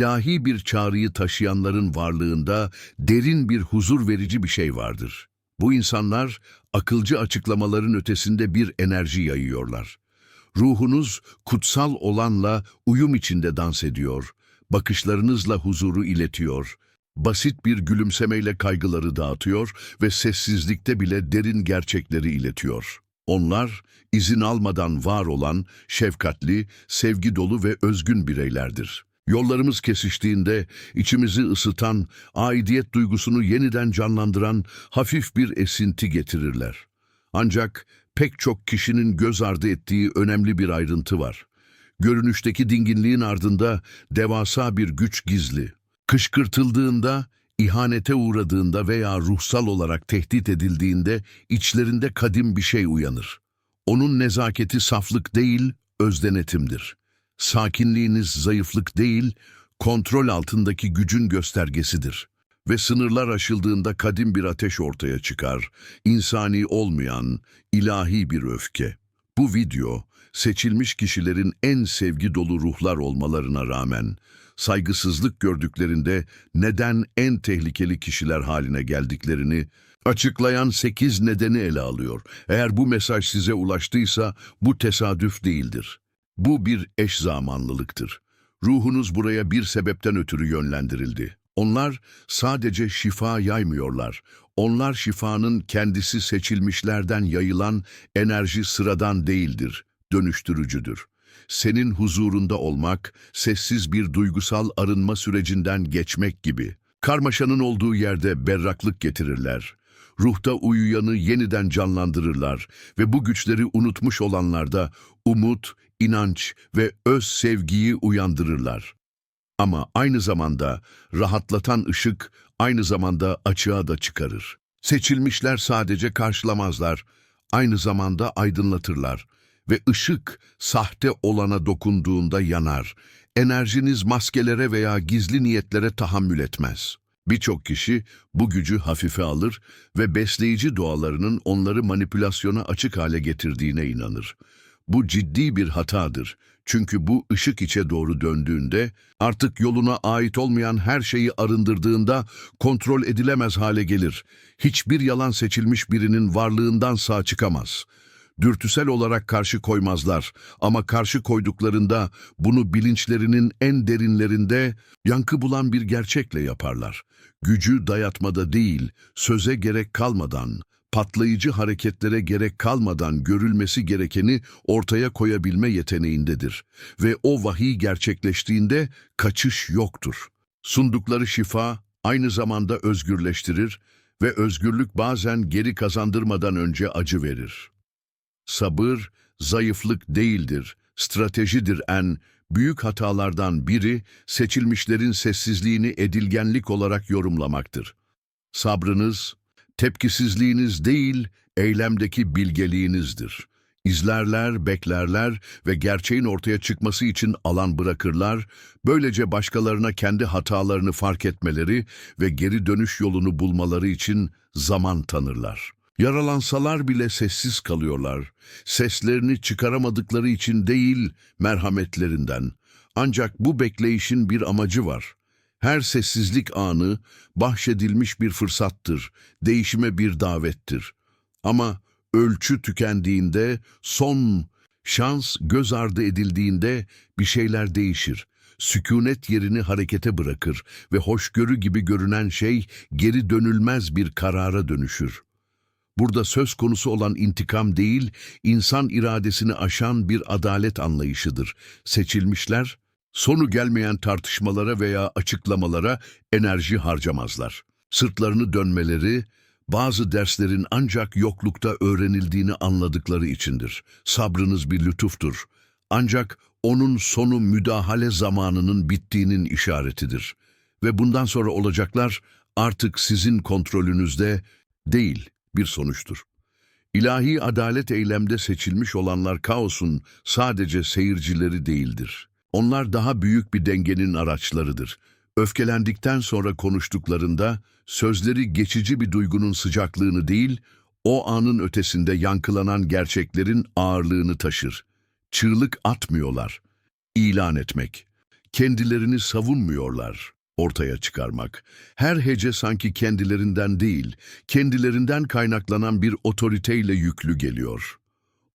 ilahi bir çağrıyı taşıyanların varlığında derin bir huzur verici bir şey vardır. Bu insanlar akılcı açıklamaların ötesinde bir enerji yayıyorlar. Ruhunuz kutsal olanla uyum içinde dans ediyor, bakışlarınızla huzuru iletiyor, basit bir gülümsemeyle kaygıları dağıtıyor ve sessizlikte bile derin gerçekleri iletiyor. Onlar, izin almadan var olan, şefkatli, sevgi dolu ve özgün bireylerdir. Yollarımız kesiştiğinde içimizi ısıtan, aidiyet duygusunu yeniden canlandıran hafif bir esinti getirirler. Ancak pek çok kişinin göz ardı ettiği önemli bir ayrıntı var. Görünüşteki dinginliğin ardında devasa bir güç gizli. Kışkırtıldığında, ihanete uğradığında veya ruhsal olarak tehdit edildiğinde içlerinde kadim bir şey uyanır. Onun nezaketi saflık değil, özdenetimdir. Sakinliğiniz zayıflık değil, kontrol altındaki gücün göstergesidir. Ve sınırlar aşıldığında kadim bir ateş ortaya çıkar, insani olmayan, ilahi bir öfke. Bu video, seçilmiş kişilerin en sevgi dolu ruhlar olmalarına rağmen, saygısızlık gördüklerinde neden en tehlikeli kişiler haline geldiklerini açıklayan 8 nedeni ele alıyor. Eğer bu mesaj size ulaştıysa bu tesadüf değildir. Bu bir eş zamanlılıktır. Ruhunuz buraya bir sebepten ötürü yönlendirildi. Onlar sadece şifa yaymıyorlar. Onlar şifanın kendisi seçilmişlerden yayılan enerji sıradan değildir, dönüştürücüdür. Senin huzurunda olmak, sessiz bir duygusal arınma sürecinden geçmek gibi. Karmaşanın olduğu yerde berraklık getirirler. Ruhta uyuyanı yeniden canlandırırlar ve bu güçleri unutmuş olanlarda umut, inanç ve öz sevgiyi uyandırırlar. Ama aynı zamanda rahatlatan ışık aynı zamanda açığa da çıkarır. Seçilmişler sadece karşılamazlar, aynı zamanda aydınlatırlar ve ışık sahte olana dokunduğunda yanar. Enerjiniz maskelere veya gizli niyetlere tahammül etmez. Birçok kişi bu gücü hafife alır ve besleyici dualarının onları manipülasyona açık hale getirdiğine inanır. Bu ciddi bir hatadır. Çünkü bu ışık içe doğru döndüğünde, artık yoluna ait olmayan her şeyi arındırdığında kontrol edilemez hale gelir. Hiçbir yalan seçilmiş birinin varlığından sağ çıkamaz. Dürtüsel olarak karşı koymazlar ama karşı koyduklarında bunu bilinçlerinin en derinlerinde yankı bulan bir gerçekle yaparlar. Gücü dayatmada değil, söze gerek kalmadan, patlayıcı hareketlere gerek kalmadan görülmesi gerekeni ortaya koyabilme yeteneğindedir. Ve o vahiy gerçekleştiğinde kaçış yoktur. Sundukları şifa aynı zamanda özgürleştirir ve özgürlük bazen geri kazandırmadan önce acı verir. Sabır, zayıflık değildir, stratejidir en büyük hatalardan biri seçilmişlerin sessizliğini edilgenlik olarak yorumlamaktır. Sabrınız, tepkisizliğiniz değil, eylemdeki bilgeliğinizdir. İzlerler, beklerler ve gerçeğin ortaya çıkması için alan bırakırlar, böylece başkalarına kendi hatalarını fark etmeleri ve geri dönüş yolunu bulmaları için zaman tanırlar. Yaralansalar bile sessiz kalıyorlar. Seslerini çıkaramadıkları için değil, merhametlerinden. Ancak bu bekleyişin bir amacı var. Her sessizlik anı bahşedilmiş bir fırsattır, değişime bir davettir. Ama ölçü tükendiğinde, son şans göz ardı edildiğinde bir şeyler değişir. Sükunet yerini harekete bırakır ve hoşgörü gibi görünen şey geri dönülmez bir karara dönüşür. Burada söz konusu olan intikam değil, insan iradesini aşan bir adalet anlayışıdır. Seçilmişler, sonu gelmeyen tartışmalara veya açıklamalara enerji harcamazlar. Sırtlarını dönmeleri, bazı derslerin ancak yoklukta öğrenildiğini anladıkları içindir. Sabrınız bir lütuftur. Ancak onun sonu müdahale zamanının bittiğinin işaretidir. Ve bundan sonra olacaklar artık sizin kontrolünüzde değil bir sonuçtur. İlahi adalet eylemde seçilmiş olanlar kaosun sadece seyircileri değildir. Onlar daha büyük bir dengenin araçlarıdır. Öfkelendikten sonra konuştuklarında sözleri geçici bir duygunun sıcaklığını değil, o anın ötesinde yankılanan gerçeklerin ağırlığını taşır. Çığlık atmıyorlar. İlan etmek. kendilerini savunmuyorlar ortaya çıkarmak. Her hece sanki kendilerinden değil, kendilerinden kaynaklanan bir otoriteyle yüklü geliyor.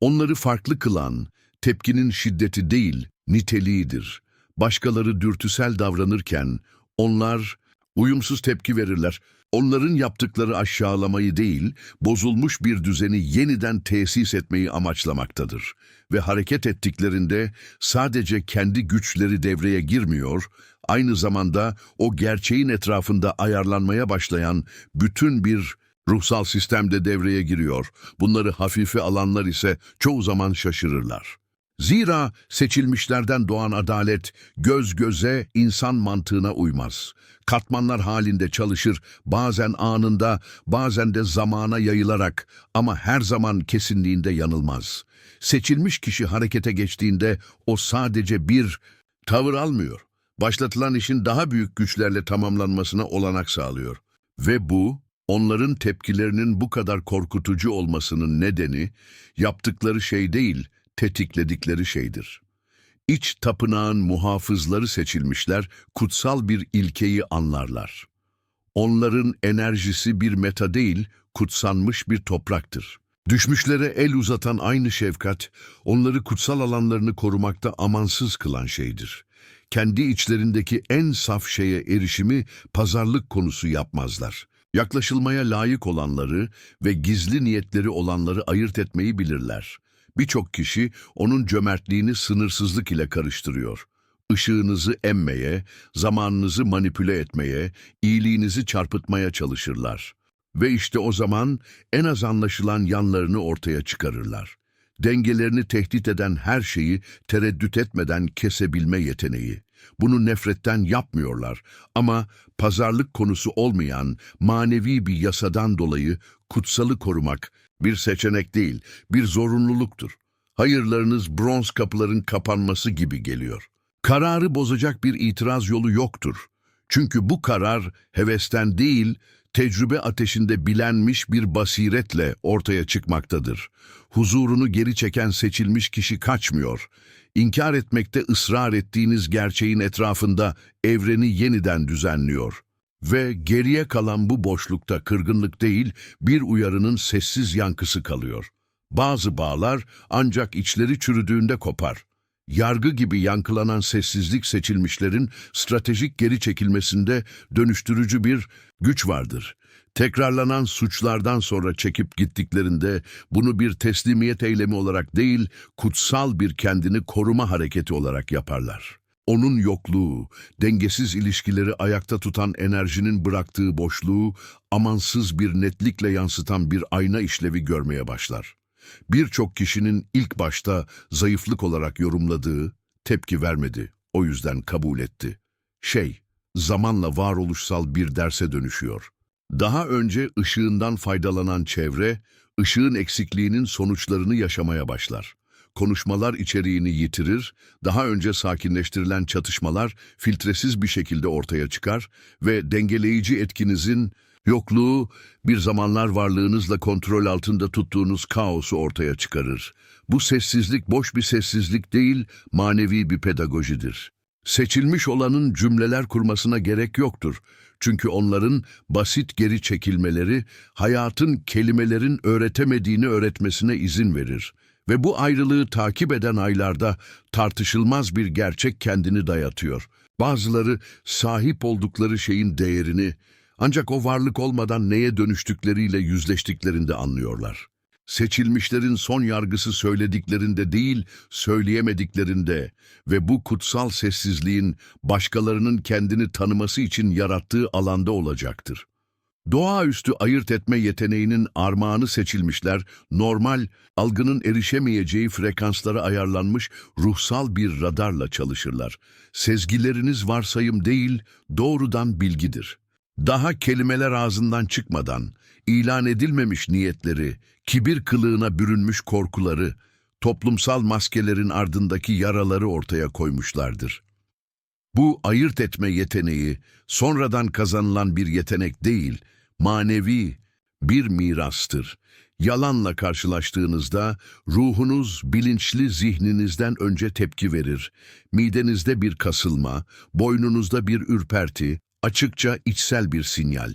Onları farklı kılan, tepkinin şiddeti değil, niteliğidir. Başkaları dürtüsel davranırken, onlar uyumsuz tepki verirler. Onların yaptıkları aşağılamayı değil, bozulmuş bir düzeni yeniden tesis etmeyi amaçlamaktadır. Ve hareket ettiklerinde sadece kendi güçleri devreye girmiyor, aynı zamanda o gerçeğin etrafında ayarlanmaya başlayan bütün bir ruhsal sistemde devreye giriyor. Bunları hafife alanlar ise çoğu zaman şaşırırlar. Zira seçilmişlerden doğan adalet göz göze insan mantığına uymaz. Katmanlar halinde çalışır, bazen anında, bazen de zamana yayılarak ama her zaman kesinliğinde yanılmaz. Seçilmiş kişi harekete geçtiğinde o sadece bir tavır almıyor. Başlatılan işin daha büyük güçlerle tamamlanmasına olanak sağlıyor. Ve bu, onların tepkilerinin bu kadar korkutucu olmasının nedeni, yaptıkları şey değil, tetikledikleri şeydir. İç tapınağın muhafızları seçilmişler, kutsal bir ilkeyi anlarlar. Onların enerjisi bir meta değil, kutsanmış bir topraktır. Düşmüşlere el uzatan aynı şefkat, onları kutsal alanlarını korumakta amansız kılan şeydir. Kendi içlerindeki en saf şeye erişimi pazarlık konusu yapmazlar. Yaklaşılmaya layık olanları ve gizli niyetleri olanları ayırt etmeyi bilirler. Birçok kişi onun cömertliğini sınırsızlık ile karıştırıyor. Işığınızı emmeye, zamanınızı manipüle etmeye, iyiliğinizi çarpıtmaya çalışırlar. Ve işte o zaman en az anlaşılan yanlarını ortaya çıkarırlar. Dengelerini tehdit eden her şeyi tereddüt etmeden kesebilme yeteneği. Bunu nefretten yapmıyorlar ama pazarlık konusu olmayan manevi bir yasadan dolayı kutsalı korumak bir seçenek değil, bir zorunluluktur. Hayırlarınız bronz kapıların kapanması gibi geliyor. Kararı bozacak bir itiraz yolu yoktur. Çünkü bu karar hevesten değil, tecrübe ateşinde bilenmiş bir basiretle ortaya çıkmaktadır. Huzurunu geri çeken seçilmiş kişi kaçmıyor. İnkar etmekte ısrar ettiğiniz gerçeğin etrafında evreni yeniden düzenliyor. Ve geriye kalan bu boşlukta kırgınlık değil, bir uyarının sessiz yankısı kalıyor. Bazı bağlar ancak içleri çürüdüğünde kopar. Yargı gibi yankılanan sessizlik seçilmişlerin stratejik geri çekilmesinde dönüştürücü bir güç vardır. Tekrarlanan suçlardan sonra çekip gittiklerinde bunu bir teslimiyet eylemi olarak değil, kutsal bir kendini koruma hareketi olarak yaparlar. Onun yokluğu, dengesiz ilişkileri ayakta tutan enerjinin bıraktığı boşluğu amansız bir netlikle yansıtan bir ayna işlevi görmeye başlar. Birçok kişinin ilk başta zayıflık olarak yorumladığı, tepki vermedi, o yüzden kabul etti. Şey, zamanla varoluşsal bir derse dönüşüyor. Daha önce ışığından faydalanan çevre, ışığın eksikliğinin sonuçlarını yaşamaya başlar. Konuşmalar içeriğini yitirir, daha önce sakinleştirilen çatışmalar filtresiz bir şekilde ortaya çıkar ve dengeleyici etkinizin yokluğu bir zamanlar varlığınızla kontrol altında tuttuğunuz kaosu ortaya çıkarır. Bu sessizlik boş bir sessizlik değil, manevi bir pedagojidir. Seçilmiş olanın cümleler kurmasına gerek yoktur. Çünkü onların basit geri çekilmeleri hayatın kelimelerin öğretemediğini öğretmesine izin verir. Ve bu ayrılığı takip eden aylarda tartışılmaz bir gerçek kendini dayatıyor. Bazıları sahip oldukları şeyin değerini ancak o varlık olmadan neye dönüştükleriyle yüzleştiklerinde anlıyorlar. Seçilmişlerin son yargısı söylediklerinde değil, söyleyemediklerinde ve bu kutsal sessizliğin başkalarının kendini tanıması için yarattığı alanda olacaktır. Doğaüstü ayırt etme yeteneğinin armağanı seçilmişler, normal, algının erişemeyeceği frekanslara ayarlanmış ruhsal bir radarla çalışırlar. Sezgileriniz varsayım değil, doğrudan bilgidir. Daha kelimeler ağzından çıkmadan, ilan edilmemiş niyetleri, kibir kılığına bürünmüş korkuları, toplumsal maskelerin ardındaki yaraları ortaya koymuşlardır. Bu ayırt etme yeteneği sonradan kazanılan bir yetenek değil, manevi bir mirastır. Yalanla karşılaştığınızda ruhunuz bilinçli zihninizden önce tepki verir. Midenizde bir kasılma, boynunuzda bir ürperti, açıkça içsel bir sinyal.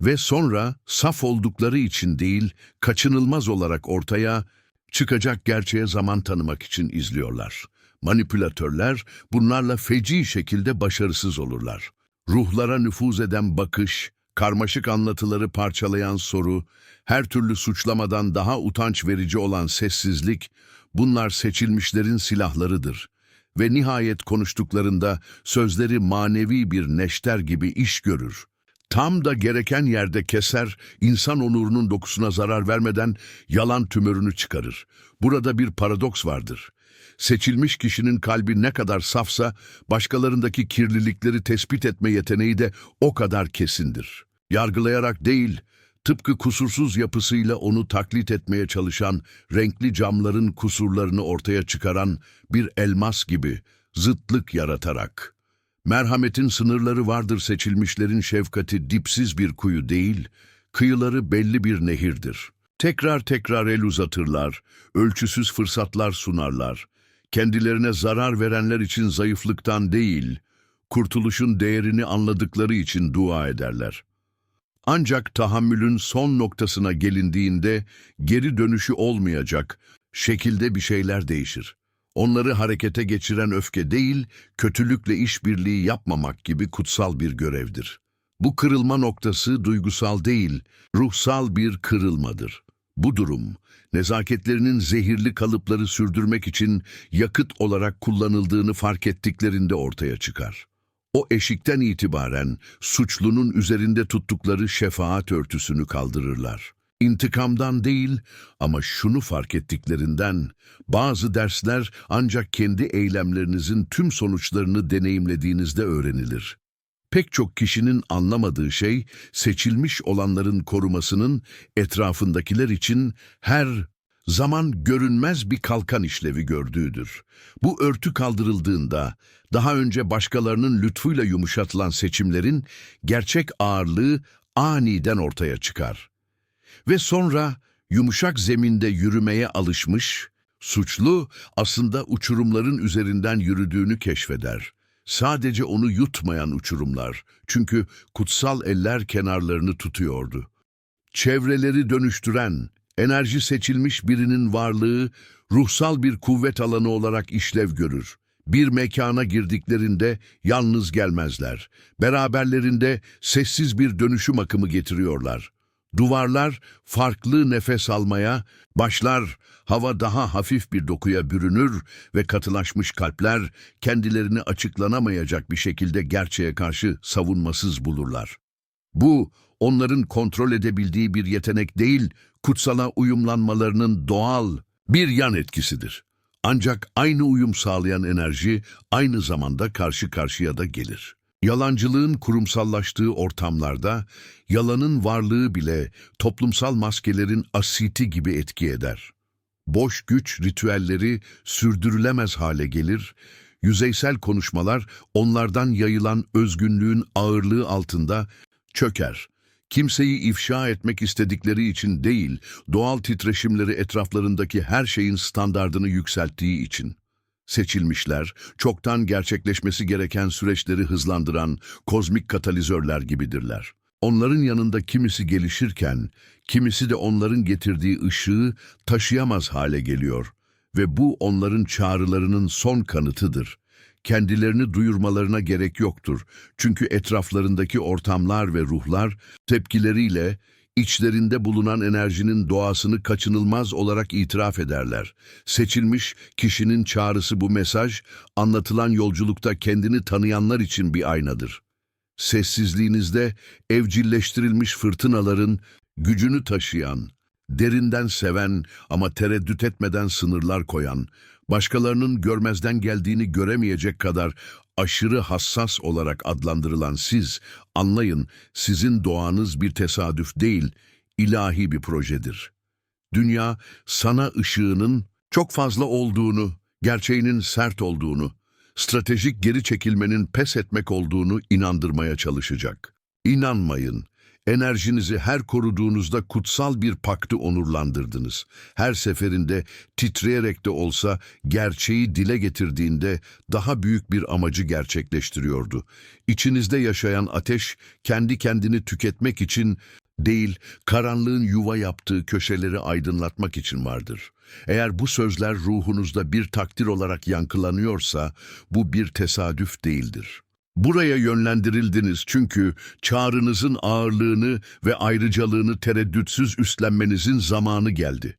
Ve sonra saf oldukları için değil, kaçınılmaz olarak ortaya çıkacak gerçeğe zaman tanımak için izliyorlar. Manipülatörler bunlarla feci şekilde başarısız olurlar. Ruhlara nüfuz eden bakış, karmaşık anlatıları parçalayan soru, her türlü suçlamadan daha utanç verici olan sessizlik, bunlar seçilmişlerin silahlarıdır. Ve nihayet konuştuklarında sözleri manevi bir neşter gibi iş görür. Tam da gereken yerde keser, insan onurunun dokusuna zarar vermeden yalan tümörünü çıkarır. Burada bir paradoks vardır. Seçilmiş kişinin kalbi ne kadar safsa, başkalarındaki kirlilikleri tespit etme yeteneği de o kadar kesindir. Yargılayarak değil, tıpkı kusursuz yapısıyla onu taklit etmeye çalışan, renkli camların kusurlarını ortaya çıkaran bir elmas gibi zıtlık yaratarak. Merhametin sınırları vardır seçilmişlerin şefkati dipsiz bir kuyu değil, kıyıları belli bir nehirdir. Tekrar tekrar el uzatırlar, ölçüsüz fırsatlar sunarlar. Kendilerine zarar verenler için zayıflıktan değil, kurtuluşun değerini anladıkları için dua ederler. Ancak tahammülün son noktasına gelindiğinde geri dönüşü olmayacak şekilde bir şeyler değişir. Onları harekete geçiren öfke değil, kötülükle işbirliği yapmamak gibi kutsal bir görevdir. Bu kırılma noktası duygusal değil, ruhsal bir kırılmadır. Bu durum, nezaketlerinin zehirli kalıpları sürdürmek için yakıt olarak kullanıldığını fark ettiklerinde ortaya çıkar. O eşikten itibaren suçlunun üzerinde tuttukları şefaat örtüsünü kaldırırlar. İntikamdan değil ama şunu fark ettiklerinden bazı dersler ancak kendi eylemlerinizin tüm sonuçlarını deneyimlediğinizde öğrenilir. Pek çok kişinin anlamadığı şey seçilmiş olanların korumasının etrafındakiler için her zaman görünmez bir kalkan işlevi gördüğüdür. Bu örtü kaldırıldığında daha önce başkalarının lütfuyla yumuşatılan seçimlerin gerçek ağırlığı aniden ortaya çıkar. Ve sonra yumuşak zeminde yürümeye alışmış, suçlu aslında uçurumların üzerinden yürüdüğünü keşfeder. Sadece onu yutmayan uçurumlar, çünkü kutsal eller kenarlarını tutuyordu. Çevreleri dönüştüren, enerji seçilmiş birinin varlığı, ruhsal bir kuvvet alanı olarak işlev görür. Bir mekana girdiklerinde yalnız gelmezler. Beraberlerinde sessiz bir dönüşüm akımı getiriyorlar. Duvarlar farklı nefes almaya, başlar hava daha hafif bir dokuya bürünür ve katılaşmış kalpler kendilerini açıklanamayacak bir şekilde gerçeğe karşı savunmasız bulurlar. Bu, onların kontrol edebildiği bir yetenek değil, kutsala uyumlanmalarının doğal bir yan etkisidir. Ancak aynı uyum sağlayan enerji aynı zamanda karşı karşıya da gelir. Yalancılığın kurumsallaştığı ortamlarda yalanın varlığı bile toplumsal maskelerin asiti gibi etki eder. Boş güç ritüelleri sürdürülemez hale gelir, yüzeysel konuşmalar onlardan yayılan özgünlüğün ağırlığı altında çöker. Kimseyi ifşa etmek istedikleri için değil, doğal titreşimleri etraflarındaki her şeyin standardını yükselttiği için. Seçilmişler, çoktan gerçekleşmesi gereken süreçleri hızlandıran kozmik katalizörler gibidirler. Onların yanında kimisi gelişirken, kimisi de onların getirdiği ışığı taşıyamaz hale geliyor ve bu onların çağrılarının son kanıtıdır. Kendilerini duyurmalarına gerek yoktur. Çünkü etraflarındaki ortamlar ve ruhlar tepkileriyle içlerinde bulunan enerjinin doğasını kaçınılmaz olarak itiraf ederler. Seçilmiş kişinin çağrısı bu mesaj, anlatılan yolculukta kendini tanıyanlar için bir aynadır. Sessizliğinizde evcilleştirilmiş fırtınaların gücünü taşıyan, derinden seven ama tereddüt etmeden sınırlar koyan, başkalarının görmezden geldiğini göremeyecek kadar aşırı hassas olarak adlandırılan siz, anlayın sizin doğanız bir tesadüf değil, ilahi bir projedir. Dünya sana ışığının çok fazla olduğunu, gerçeğinin sert olduğunu, stratejik geri çekilmenin pes etmek olduğunu inandırmaya çalışacak. İnanmayın. Enerjinizi her koruduğunuzda kutsal bir paktı onurlandırdınız. Her seferinde titreyerek de olsa gerçeği dile getirdiğinde daha büyük bir amacı gerçekleştiriyordu. İçinizde yaşayan ateş kendi kendini tüketmek için değil, karanlığın yuva yaptığı köşeleri aydınlatmak için vardır. Eğer bu sözler ruhunuzda bir takdir olarak yankılanıyorsa, bu bir tesadüf değildir. Buraya yönlendirildiniz çünkü çağrınızın ağırlığını ve ayrıcalığını tereddütsüz üstlenmenizin zamanı geldi.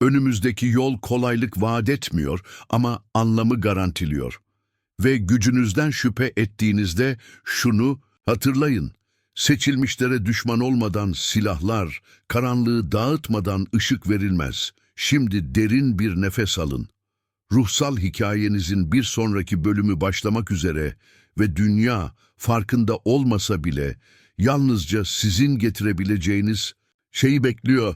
Önümüzdeki yol kolaylık vaat etmiyor ama anlamı garantiliyor. Ve gücünüzden şüphe ettiğinizde şunu hatırlayın. Seçilmişlere düşman olmadan silahlar, karanlığı dağıtmadan ışık verilmez. Şimdi derin bir nefes alın. Ruhsal hikayenizin bir sonraki bölümü başlamak üzere ve dünya farkında olmasa bile yalnızca sizin getirebileceğiniz şeyi bekliyor.